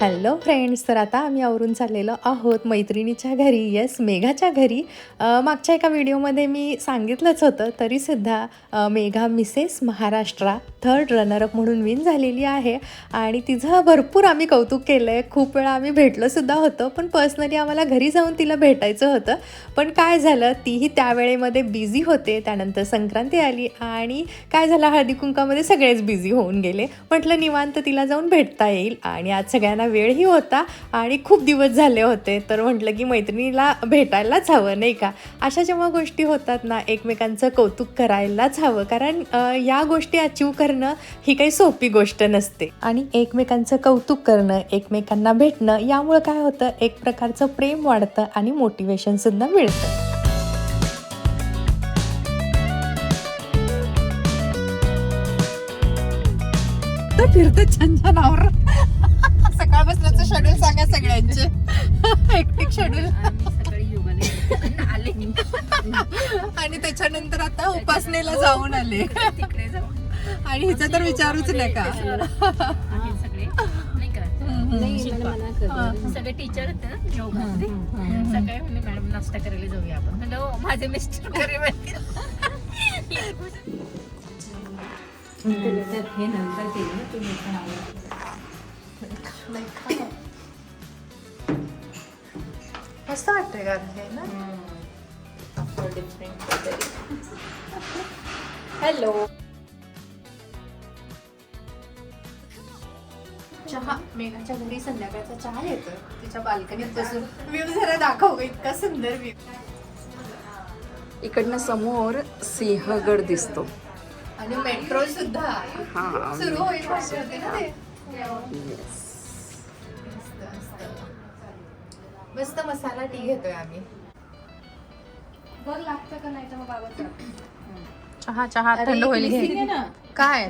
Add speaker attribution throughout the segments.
Speaker 1: Hello friends तर आता आम्ही आवरून चाललेलो आहोत मैत्रिणीच्या घरी येस मेघाच्या घरी. मागच्या एका व्हिडिओमध्ये मी सांगितलंच होतं तरीसुद्धा Megha Mrs Maharashtra third runner up म्हणून विन झालेली आहे. आणि तिचं भरपूर आम्ही कौतुक केलं आहे खूप वेळा आम्ही भेटलोसुद्धा होतो पण पर्सनली आम्हाला घरी जाऊन तिला भेटायचं होतं. पण काय झालं तीही त्यावेळेमध्ये बिझी होते त्यानंतर संक्रांती आली आणि काय झालं हळदी कुंकामध्ये सगळेच बिझी होऊन गेले. म्हटलं निवांत तिला जाऊन भेटता येईल. आणि आज सगळ्यांना वेळही होता आणि खूप दिवस झाले होते. तर म्हटलं की मैत्रिणीला भेटायलाच हवं नाही का? अशा जेव्हा गोष्टी होतात ना एकमेकांचं कौतुक करायलाच हवं. कारण या गोष्टी अचीव करणं ही काही सोपी गोष्ट नसते. आणि एकमेकांचं कौतुक करणं एकमेकांना भेटणं यामुळं काय होतं? एक प्रकारचं प्रेम वाढतं आणि मोटिवेशन सुद्धा मिळतं. तर फिरतं छान छान आवरत सकाळपासूनच शेड्यूल सांगा सगळ्यांचे. हेक्टिक शेड्यूल
Speaker 2: आले
Speaker 1: आणि त्याच्यानंतर आता उपासनेला जाऊन आले.
Speaker 2: तिकडे जाऊ
Speaker 1: आणि हिचा तर विचारूच नका.
Speaker 2: आहे सगळे नाही का. सगळे टीचर सकाळी म्हणजे मॅडम नाश्ता करायला जाऊया आपण. म्हणलं "हो, माझे मिस्टर हे नंतर केलं तुम्ही पण
Speaker 1: मस्त वाटतंय का हे ना
Speaker 2: हॅलो
Speaker 1: चहा मेघाच्या घरी संध्याकाळचा चहा येतो तिच्या बाल्कनीत बसून व्ह्यू जरा दाखव इतका सुंदर व्ह्यू
Speaker 3: इकडनं समोर सिंहगड दिसतो.
Speaker 1: आणि मेट्रो सुद्धा. सुरू होईल ना ते? मस्त मसाला टी घेतोय आम्ही. चहा चहा थंड होईल. घे काय?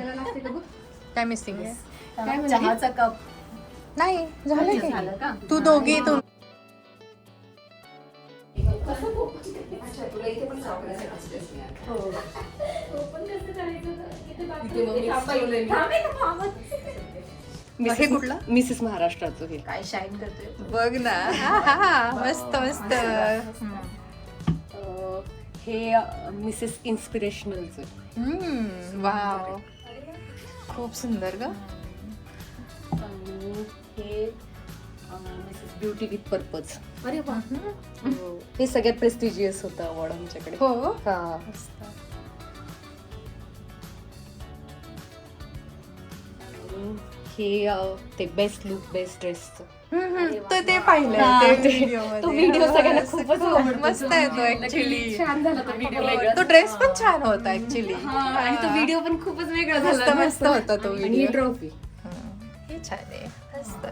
Speaker 1: काय मिसिंग आहे?
Speaker 2: चहाचा कप
Speaker 1: नाही झालं की.
Speaker 2: झालं का?
Speaker 1: तू दोघी तू. हे कुठलं?
Speaker 3: मिसेस महाराष्ट्राचं हे.
Speaker 2: काय शाईन करतोय?
Speaker 1: बघ ना. हा, हा, हा. मस्त. मस्त
Speaker 3: अं, हे मिसेस इन्स्पिरेशनलचं
Speaker 1: हम्म, वाव खूप सुंदर ग.
Speaker 3: आणि हे मिसेस ब्युटी विथ पर्पज
Speaker 2: अरे वा.
Speaker 3: हे. सगळ्यात प्रेस्टिजियस होतं अवॉर्ड आमच्याकडे.
Speaker 1: हो?
Speaker 3: हा.
Speaker 1: मस्त.
Speaker 3: हे अं, ते बेस्ट लुक बेस्ट ड्रेसचं
Speaker 1: हम्म. तर ते पाहिलंय
Speaker 3: हा,
Speaker 1: ते
Speaker 3: ते-
Speaker 1: video
Speaker 3: तो
Speaker 1: मध्ये.
Speaker 3: video सगळ्यांना
Speaker 1: मस्त-
Speaker 3: खूपच
Speaker 1: खूप
Speaker 3: आवडतो.
Speaker 1: मस्त आहे तो ऍक्च्युली
Speaker 3: छान झाला तो व्हिडिओ
Speaker 1: तो ड्रेस पण छान होता ऍक्च्युली
Speaker 3: आणि तो व्हिडिओ पण खूपच वेगळा
Speaker 1: मस्त
Speaker 3: झाला
Speaker 1: मस्त. होता तो
Speaker 3: आणि ही
Speaker 1: व्हिडिओ
Speaker 3: ट्रॉफी
Speaker 1: हे छान आहे. मस्त.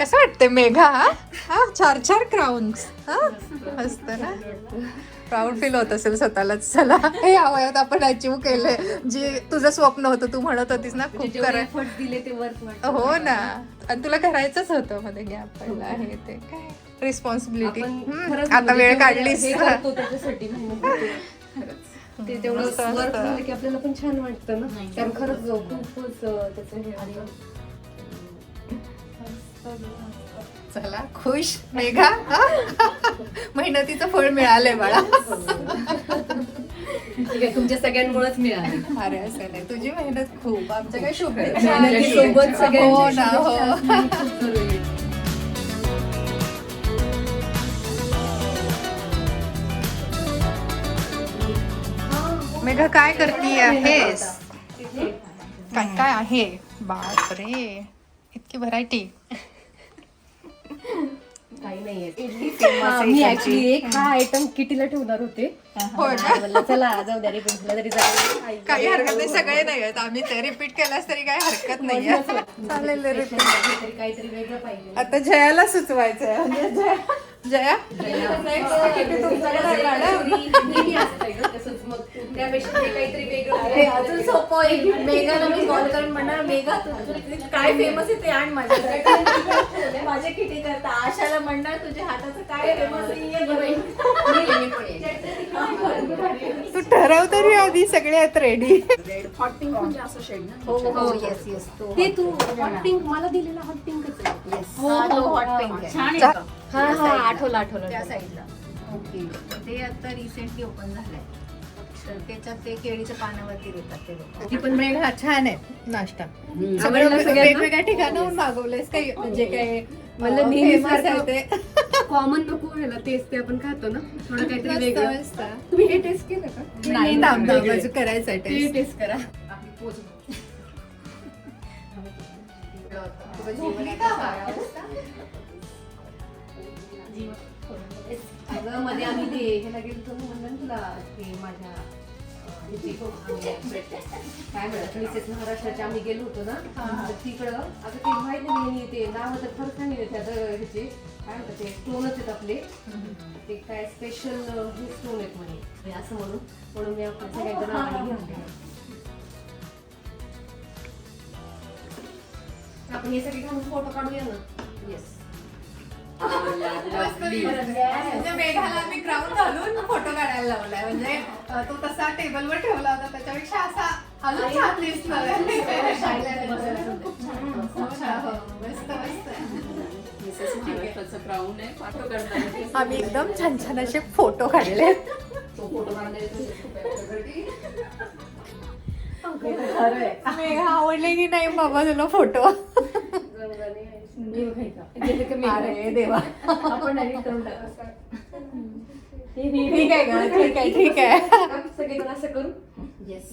Speaker 1: कसं वाटतंय मेघा हा? हा चार चार क्राऊन्स मस्त ना? प्राऊड फील होत असेल स्वतःलाच. चला हे वयात आपण अचीव केलंय. जे तुझं स्वप्न होतं तू म्हणत होतीस ना खूप करा
Speaker 3: एफर्ट दिले ते वर्क
Speaker 1: हो ना. आणि तुला करायचंच होतं मध्ये गॅप पडला आहे ते काय? रिस्पॉन्सिबिलिटी आता वेळ काढलीस.
Speaker 3: त्याच्यासाठी. ते तेवढं वर्क. झालं की आपल्याला पण छान वाटतं ना. कारण खरंच खूपच त्याचं हे.
Speaker 1: चला खुश मेघा? मेहनतीचं फळ मिळालंय
Speaker 3: ठीक आहे तुमच्या सगळ्यांमुळेच मिळाली.
Speaker 1: अरे असं नाही. तुझी मेहनत खूप. आमच्या काय शुभेच्छा हो
Speaker 3: सगळ्यांची
Speaker 1: हो. मेघा काय करती आहेस? काय काय आहे? बापरे. इतकी व्हरायटी.
Speaker 3: काही नाहीये. हा, मी ऍक्च्युली एक हा आयटम किटीला ठेवणार होते.
Speaker 1: हो. ना.
Speaker 3: म्हणलं चला जाऊ द्या तरी जाऊ
Speaker 1: काही हरकत नाही सगळे नाही आहेत. आम्ही ते रिपीट केलास तरी काही हरकत नाही चालेल
Speaker 3: काहीतरी वेगळं पाहिजे.
Speaker 1: आता जयाला सुचवायचंय. म्हणजे जया जया? किती तुमच्याकडे आहे, मॅडम?
Speaker 3: नेहमी असतंय ग तसंच मग त्यापेक्षा ते काहीतरी वेगळं
Speaker 2: हे अजून सोपं आहे. मेघाला मी कॉल करून म्हणणार मेघा तुझं काय फेमस आहे ते आण माझ्याकडे. माझे किती करता? आशाला म्हणणार तुझ्या हाताचं काय फेमस आहे.
Speaker 1: तू ठरव तरी आधी सगळे आहेत रेडी
Speaker 3: हॉट पिंक म्हणजे असं शेड ना
Speaker 2: हो हो येस येस तो
Speaker 3: ते हॉट पिंक मला दिलेला हॉट पिंकच आहे. येस
Speaker 2: हा, pink आहे.
Speaker 3: छान आहे
Speaker 2: हा हा आठवलं आठवलं
Speaker 3: त्या साईडला
Speaker 2: ओके. ते आता रिसेंटली ओपन झालंय. तर त्याच्यात ते केळीच्या पानावरती देतात ते लोक.
Speaker 1: ती पण छान आहे नाश्ता.
Speaker 3: आवडला
Speaker 1: सगळं
Speaker 3: सगळ्यांना?
Speaker 1: वेगवेगळ्या ठिकाणाहून मागवलेस काही म्हणजे काय
Speaker 3: मला नेहमी
Speaker 1: आहे
Speaker 3: सारखं-
Speaker 1: ते
Speaker 3: कॉमन नको व्हायला तेच ते आपण खातो ना. थोडं काहीतरी वेगळं.
Speaker 1: मस्त.
Speaker 3: तुम्ही हे टेस्ट केलं का?
Speaker 1: नाही दाम
Speaker 3: वेगळं.
Speaker 1: दामाचं करायचं आहे
Speaker 3: ते
Speaker 1: taste.
Speaker 3: टेस्ट करा. अगं मध्ये आम्ही ते ह्याला गेलो म्हणलं ना तुला ते माझ्या अं, ह्याची, काय म्हणत मिसेस महाराष्ट्राच्या आम्ही गेलो होतो ना तर तिकडं आता ते माहीत नाही मी ते नाव तर खरंच नाही आहे त्या ह्याचे काय म्हणतात ते स्टोनच आहेत आपले. ते काय स्पेशल हे स्टोन आहेत म्हणे हे असं म्हणून म्हणून मी आपण सगळ्यांच्या नावाने घेतले आपण हे सगळे घालून फोटो काढूया ना? येस
Speaker 1: म्हणजे मेघाला आम्ही क्राऊन घालून फोटो काढायला लावलाय. म्हणजे तो तसा टेबलवर ठेवला होता त्याच्यापेक्षा असा अजून छान अच्छा, हो,
Speaker 4: काढताना
Speaker 1: आम्ही एकदम छान छान असे फोटो काढले मेघा आवडले की नाही बाबा तुला फोटो अरे देवा.
Speaker 3: आपण करून.
Speaker 1: ठीक आहे ठीक आहे ठीक आहे.
Speaker 3: सगळेजण असं करू येस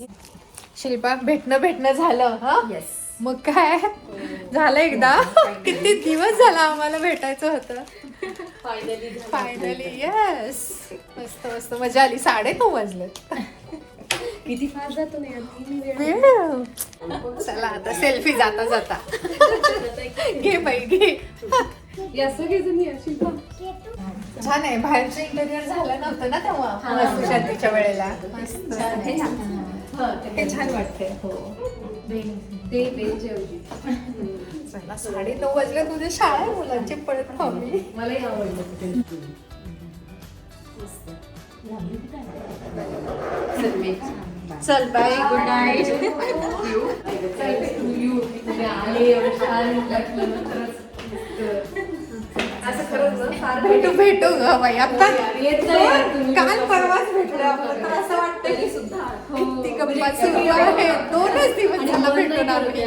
Speaker 1: शिल्पा भेटणं भेटणं झालं हा?
Speaker 3: येस
Speaker 1: मग काय? झालं एकदा? किती दिवस झाला आम्हाला भेटायचं होतं?
Speaker 3: फायनली
Speaker 1: फायनली येस मस्त मस्त. मजा आली. साडे नऊ वाजले
Speaker 3: किती फास्ट जातो ना यार? तीन वेळा.
Speaker 1: चला आता सेल्फी जाता जाता. घे बाई घे. छान आहे बाहेरचं इंटेरियर झालं नव्हतं ना तेव्हा वस्तुशांतीच्या वेळेला.
Speaker 3: हे छान.
Speaker 1: छान वाटते हो.
Speaker 3: ते बेंच ऐवजी
Speaker 1: चला साडे नऊ वाजले तुझी शाळा आहे मुलांची पळत हवी
Speaker 3: मलाही आवडलं ते. चल,
Speaker 1: बाय. गुड नाईट भेटू भेटू ग बाई. आता. काल परवाच भेटलो आपण. तर असं वाटतं की
Speaker 3: सुद्धा
Speaker 1: किती गप्पा सुरू आहे. दोनच दिवस झाला भेटून आम्ही.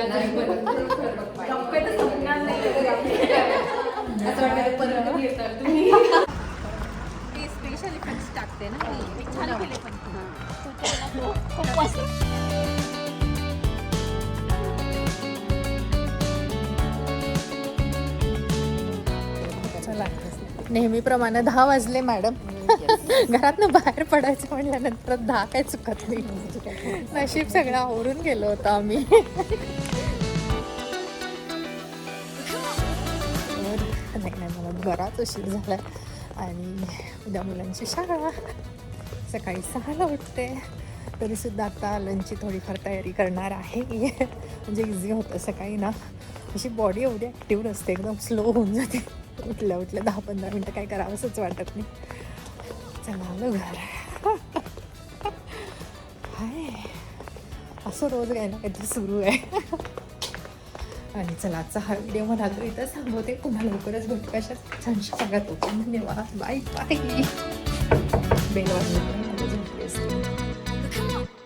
Speaker 3: असं वाटतं परत येणार तुम्ही?
Speaker 2: स्पेशल टाकते ना मी. छान केले.
Speaker 1: चला नेहमीप्रमाणे दहा वाजले मॅडम. घरातनं बाहेर पडायचं म्हटल्यानंतर दहा काय चुकत नाही. नशीब सगळं आवरून गेलो होतो आम्ही. नाही मला बराच उशीर झाला आणि उद्या मुलांची शाळा. सकाळी सहाला उठते. तरीसुद्धा आता लंचची थोडीफार तयारी करणार आहे. म्हणजे इझी होतं सकाळी ना. अशी बॉडी एवढी ॲक्टिव्ह नसते एकदम स्लो होऊन जाते. उठल्या उठल्या दहा पंधरा मिनटं काय करावंसंच वाटत नाही. चला आलो घर. हाय. असं रोज काय ना काहीतरी सुरू आहे. आणि चला आजचा हा व्हिडिओ मला तर इथं सांगवते तुम्हाला लवकरच भेटू कशा छानशा सांगा तो धन्यवाद. बाय बाय बेल वाजली झोपली असते.